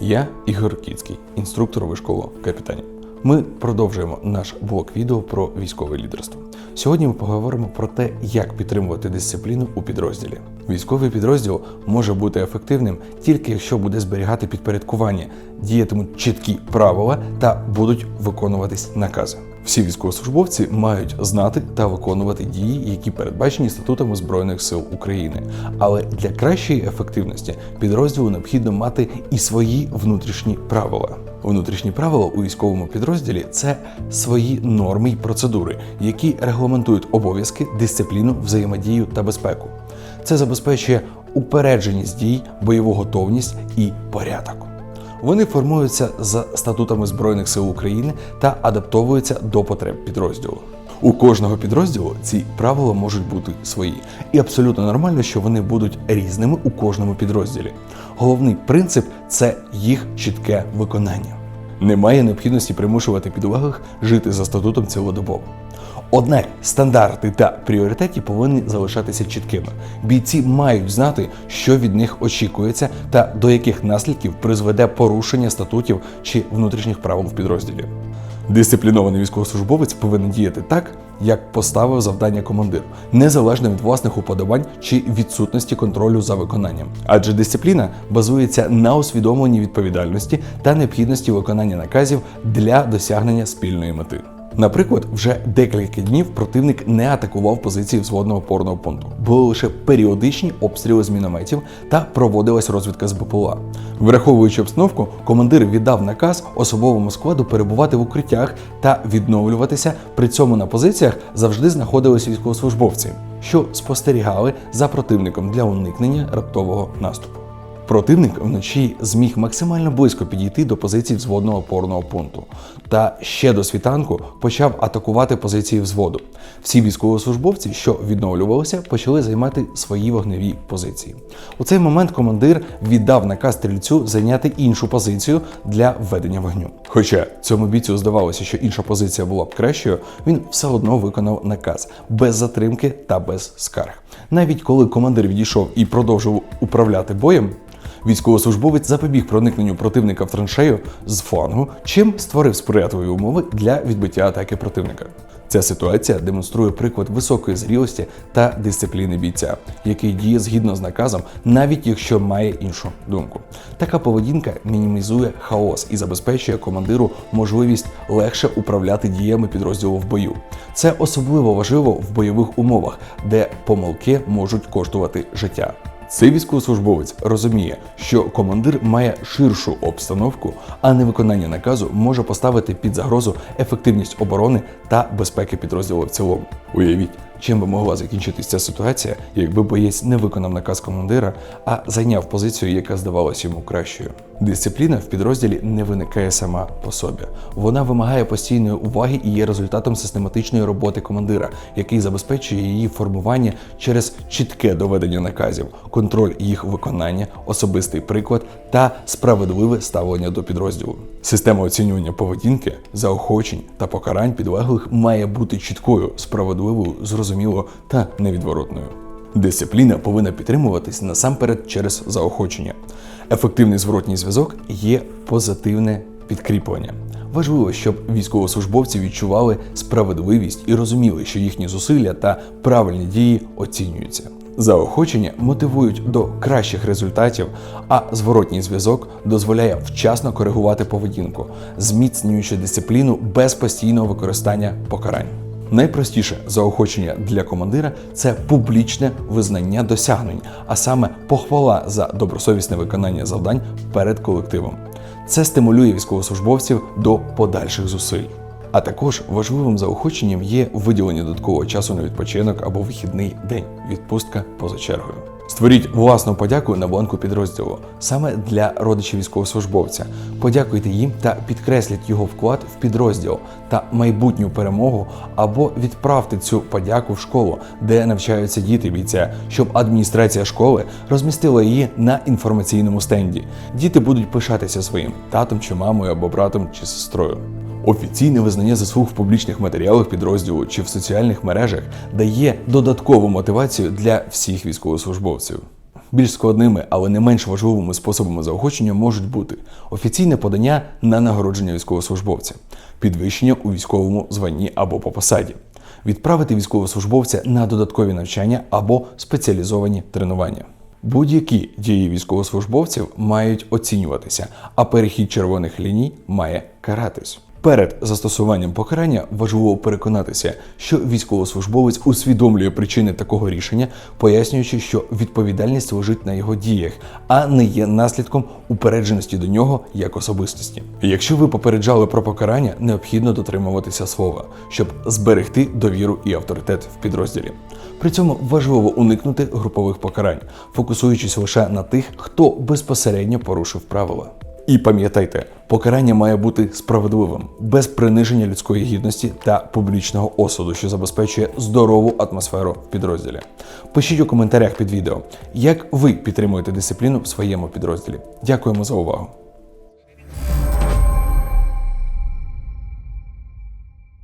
Я Ігор Кіцький, інструктор вишколу капітанів. Ми продовжуємо наш блок відео про військове лідерство. Сьогодні ми поговоримо про те, як підтримувати дисципліну у підрозділі. Військовий підрозділ може бути ефективним тільки якщо буде зберігати підпорядкування, діятимуть чіткі правила та будуть виконуватись накази. Всі військовослужбовці мають знати та виконувати дії, які передбачені статутами Збройних сил України. Але для кращої ефективності підрозділу необхідно мати і свої внутрішні правила. Внутрішні правила у військовому підрозділі це свої норми й процедури, які регламентують обов'язки, дисципліну, взаємодію та безпеку. Це забезпечує упередженість дій, бойову готовність і порядок. Вони формуються за статутами Збройних сил України та адаптовуються до потреб підрозділу. У кожного підрозділу ці правила можуть бути свої, і абсолютно нормально, що вони будуть різними у кожному підрозділі. Головний принцип це їх чітке виконання. Немає необхідності примушувати підлеглих жити за статутом цілодобово. Однак стандарти та пріоритети повинні залишатися чіткими. Бійці мають знати, що від них очікується та до яких наслідків призведе порушення статутів чи внутрішніх правил в підрозділі. Дисциплінований військовослужбовець повинен діяти так, як поставив завдання командир, незалежно від власних уподобань чи відсутності контролю за виконанням. Адже дисципліна базується на усвідомленні відповідальності та необхідності виконання наказів для досягнення спільної мети. Наприклад, вже декілька днів противник не атакував позиції взводного опорного пункту. Були лише періодичні обстріли з мінометів та проводилась розвідка з БПЛА. Враховуючи обстановку, командир віддав наказ особовому складу перебувати в укриттях та відновлюватися. При цьому на позиціях завжди знаходились військовослужбовці, що спостерігали за противником для уникнення раптового наступу. Противник вночі зміг максимально близько підійти до позицій взводного опорного пункту та ще до світанку почав атакувати позиції взводу. Всі військовослужбовці, що відновлювалися, почали займати свої вогневі позиції. У цей момент командир віддав наказ стрільцю зайняти іншу позицію для введення вогню. Хоча цьому бійцю здавалося, що інша позиція була б кращою, він все одно виконав наказ без затримки та без скарг. Навіть коли командир відійшов і продовжив управляти боєм. Військовослужбовець запобіг проникненню противника в траншею з флангу, чим створив сприятливі умови для відбиття атаки противника. Ця ситуація демонструє приклад високої зрілості та дисципліни бійця, який діє згідно з наказом, навіть якщо має іншу думку. Така поведінка мінімізує хаос і забезпечує командиру можливість легше управляти діями підрозділу в бою. Це особливо важливо в бойових умовах, де помилки можуть коштувати життя. Цей військовослужбовець розуміє, що командир має ширшу обстановку, а невиконання наказу може поставити під загрозу ефективність оборони та безпеки підрозділу в цілому. Уявіть, чим би могла закінчитися ця ситуація, якби боєць не виконав наказ командира, а зайняв позицію, яка здавалася йому кращою. Дисципліна в підрозділі не виникає сама по собі. Вона вимагає постійної уваги і є результатом систематичної роботи командира, який забезпечує її формування через чітке доведення наказів, контроль їх виконання, особистий приклад та справедливе ставлення до підрозділу. Система оцінювання поведінки, заохочень та покарань підлеглих має бути чіткою, справедливою, зрозумілою та невідворотною. Дисципліна повинна підтримуватись насамперед через заохочення. Ефективний зворотній зв'язок є позитивне підкріплення. Важливо, щоб військовослужбовці відчували справедливість і розуміли, що їхні зусилля та правильні дії оцінюються. Заохочення мотивують до кращих результатів, а зворотній зв'язок дозволяє вчасно коригувати поведінку, зміцнюючи дисципліну без постійного використання покарань. Найпростіше заохочення для командира це публічне визнання досягнень, а саме похвала за добросовісне виконання завдань перед колективом. Це стимулює військовослужбовців до подальших зусиль. А також важливим заохоченням є виділення додаткового часу на відпочинок або вихідний день, відпустка поза чергою. Створіть власну подяку на бланку підрозділу саме для родичів військовослужбовця. Подякуйте їм та підкресліть його вклад в підрозділ та майбутню перемогу, або відправте цю подяку в школу, де навчаються діти бійця, щоб адміністрація школи розмістила її на інформаційному стенді. Діти будуть пишатися своїм татом чи мамою або братом чи сестрою. Офіційне визнання заслуг в публічних матеріалах підрозділу чи в соціальних мережах дає додаткову мотивацію для всіх військовослужбовців. Більш складними, але не менш важливими способами заохочення можуть бути офіційне подання на нагородження військовослужбовця, підвищення у військовому званні або по посаді, відправити військовослужбовця на додаткові навчання або спеціалізовані тренування. Будь-які дії військовослужбовців мають оцінюватися, а перехід червоних ліній має каратись. Перед застосуванням покарання важливо переконатися, що військовослужбовець усвідомлює причини такого рішення, пояснюючи, що відповідальність лежить на його діях, а не є наслідком упередженості до нього як особистості. Якщо ви попереджали про покарання, необхідно дотримуватися слова, щоб зберегти довіру і авторитет в підрозділі. При цьому важливо уникнути групових покарань, фокусуючись лише на тих, хто безпосередньо порушив правила. І пам'ятайте, покарання має бути справедливим, без приниження людської гідності та публічного осуду, що забезпечує здорову атмосферу в підрозділі. Пишіть у коментарях під відео, як ви підтримуєте дисципліну в своєму підрозділі. Дякуємо за увагу.